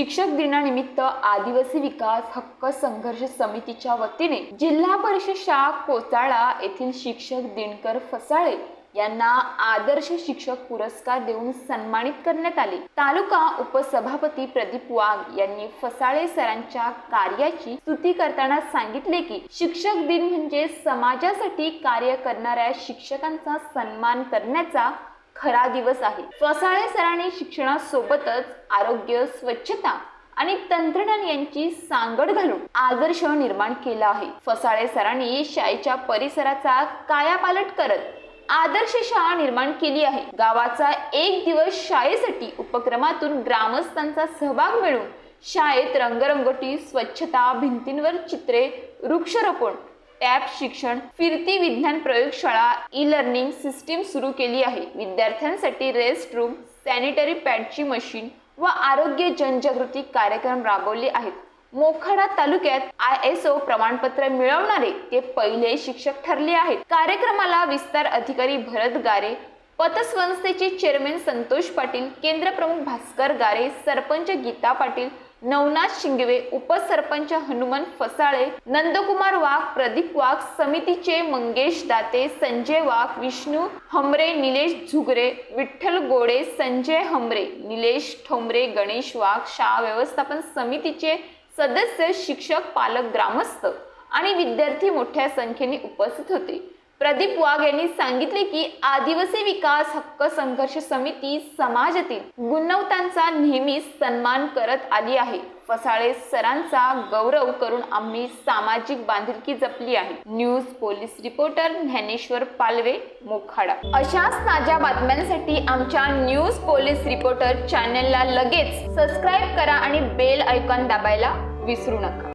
शिक्षक दिनानिमित्त आदिवासी विकास हक्क संघर्ष समितीच्या वतीने जिल्हा परिषद शाळा कोचाळा येथील शिक्षक दिनकर फसाळे यांना आदर्श शिक्षक पुरस्कार देऊन सन्मानित करण्यात आले. तालुका उपसभापती प्रदीप वाघ यांनी फसाळे सरांच्या कार्याची स्तुती करताना सांगितले की शिक्षक दिन म्हणजे समाजासाठी कार्य करणाऱ्या शिक्षकांचा सन्मान करण्याचा खरा दिवस आहे. फसाळे सरांनी शिक्षणासोबतच आरोग्य स्वच्छता आणि तंत्रज्ञान यांची सांगड घालून आदर्श निर्माण केला आहे. फसाळे सरांनी शाळेच्या परिसराचा कायापालट करत आदर्श शाळा निर्माण केली आहे. गावाचा एक दिवस शाळेसाठी उपक्रमातून ग्रामस्थांचा सहभाग मिळून शाळेत रंगरंगोटी स्वच्छता भिंतींवर चित्रे वृक्षारोपण टॅब शिक्षण फिरती विज्ञान प्रयोगशाळा ई लर्निंग सिस्टीम सुरू केली आहे. विद्यार्थ्यांसाठी रेस्ट रूम सॅनिटरी पॅडची मशीन व आरोग्य जनजागृती कार्यक्रम राबवले आहेत. मोखाडा तालुक्यात आय एस ओ प्रमाणपत्र मिळवणारे ते पहिले शिक्षक ठरले आहेत. कार्यक्रमाला विस्तार अधिकारी भरत गारे पतसंस्थेचे चेअरमॅन संतोष पाटील केंद्रप्रमुख भास्कर गारे सरपंच गीता पाटील नवनाथ शिंगवे उपसरपंच हनुमान फसाळे नंदकुमार वाघ प्रदीप वाघ समितीचे मंगेश दाते संजय वाघ विष्णू हमरे निलेश झुगरे विठ्ठल गोडे संजय हमरे निलेश ठोंबरे गणेश वाघ शाळा व्यवस्थापन समितीचे सदस्य शिक्षक पालक ग्रामस्थ आणि विद्यार्थी मोठ्या संख्येने उपस्थित होते. प्रदीप वाघ यांनी सांगितले की आदिवासी विकास हक्क संघर्ष समिती समाजातील गुणवंतांचा नेहमीच सन्मान करत आली आहे. फसाळे सरांचा गौरव करून आम्ही सामाजिक बांधिलकी जपली आहे. News police reporter Dnyaneshwar Palve Mokhada. अशाच ताज्या बातम्यांसाठी आमच्या न्यूज पोलीस रिपोर्टर चॅनलला लगेच सबस्क्राईब करा आणि बेल ऐकॉन दाबायला विसरू नका.